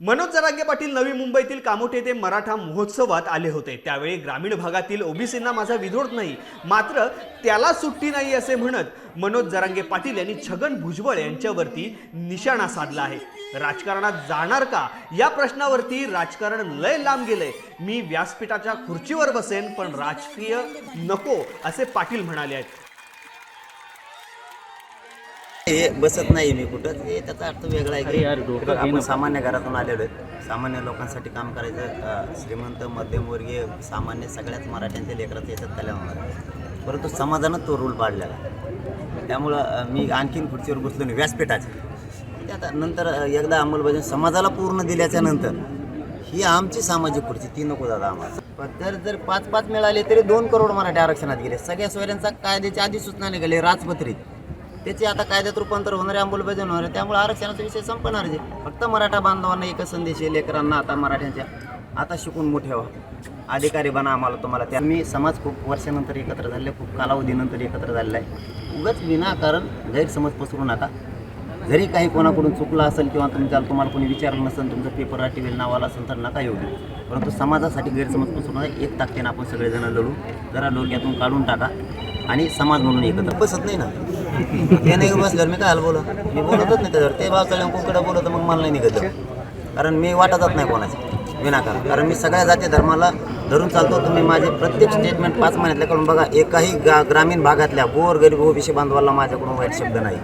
मनोज जरांगे पाटील नवी मुंबईतील कामोठे येथे मराठा महोत्सवात आले होते. त्यावेळी ग्रामीण भागातील ओबीसींना माझा विरोध नाही मात्र त्याला सुट्टी नाही असे म्हणत मनोज जरांगे पाटील यांनी छगन भुजबळ यांच्यावरती निशाणा साधला आहे. राजकारणात जाणार का? या प्रश्नावरती राजकारण लय लांब गेलंय मी व्यासपीठाच्या खुर्चीवर बसेन पण राजकीय नको असे पाटील म्हणाले आहेत. हे बसत नाही मी कुठं. हे त्याचा अर्थ वेगळा आहे की बघ, आपण सामान्य घरातून आलेलो आहे सामान्य लोकांसाठी काम करायचं अं, श्रीमंत मध्यमवर्गीय सामान्य सगळ्याच मराठ्यांच्या लेकरात याच्यात त्याला होणार आहे. परंतु समाजानं तो रूल पाडलेला आहे. त्यामुळं अं, मी आणखीन खुर्चीवर बसलो नाही व्यासपीठाचे. ते आता नंतर अं, एकदा अंमलबजावणी समाजाला पूर्ण दिल्याच्या नंतर ही आमची सामाजिक खुर्ची ती नको दादा आम्हाला. पण जर जर पाच पाच मिळाले तरी दोन करोड मराठी आरक्षणात गेले. सगळ्या सोयऱ्यांचा कायद्याच्या आधी सूचना निघाली राजपत्रित. त्याचे आता कायद्यात रूपांतर होणार आहे अंमलबजावणी होणार आहे. त्यामुळे आरक्षणाचा विषय संपणार आहे. फक्त मराठा बांधवांना एकच संदेश आहे लेकरांना आता मराठ्यांच्या आता शिकून मोठे व्हा. अधिकारी बना आम्हाला तुम्हाला त्या. मी समाज खूप वर्षानंतर एकत्र झाले खूप कालावधीनंतर एकत्र झालेला आहे. उगाच विनाकारण गैरसमज पसरू नका. जरी काही कोणाकडून चुकलं असेल किंवा तुमच्या तुम्हाला कोणी विचारलं नसेल तुमचं पेपर टीव्ही नावाला असेल तर नका येऊ परंतु समाजासाठी गैरसमज पसरू नका. एक ताकदीनं आपण सगळेजण लढू. जरा डोक्यातून काढून टाका आणि समाज म्हणून एकत्र बसत नाही ना. ते नाही बसल्यावर मी काय बोला? मी बोलतच नाही त्याच्यावर. ते बाजूला कुकडं बोलत मग मला नाही निघत कारण मी वाटतच नाही कोणाचं. विनाकारण. कारण मी सगळ्या जाती धर्माला धरून चालतो. तुम्ही माझे प्रत्येक स्टेटमेंट पाच महिन्यातल्याकडून बघा. एकाही गा ग्रामीण भागातल्या गोर गरीब ओबीसी बांधवाला माझ्याकडून वाईट शब्द नाही.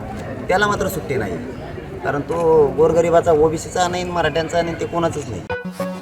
त्याला मात्र सुट्टी नाही. कारण तो गोरगरिबाचा ओबीसीचा नाही मराठ्यांचा नाही ते कोणाचंच नाही.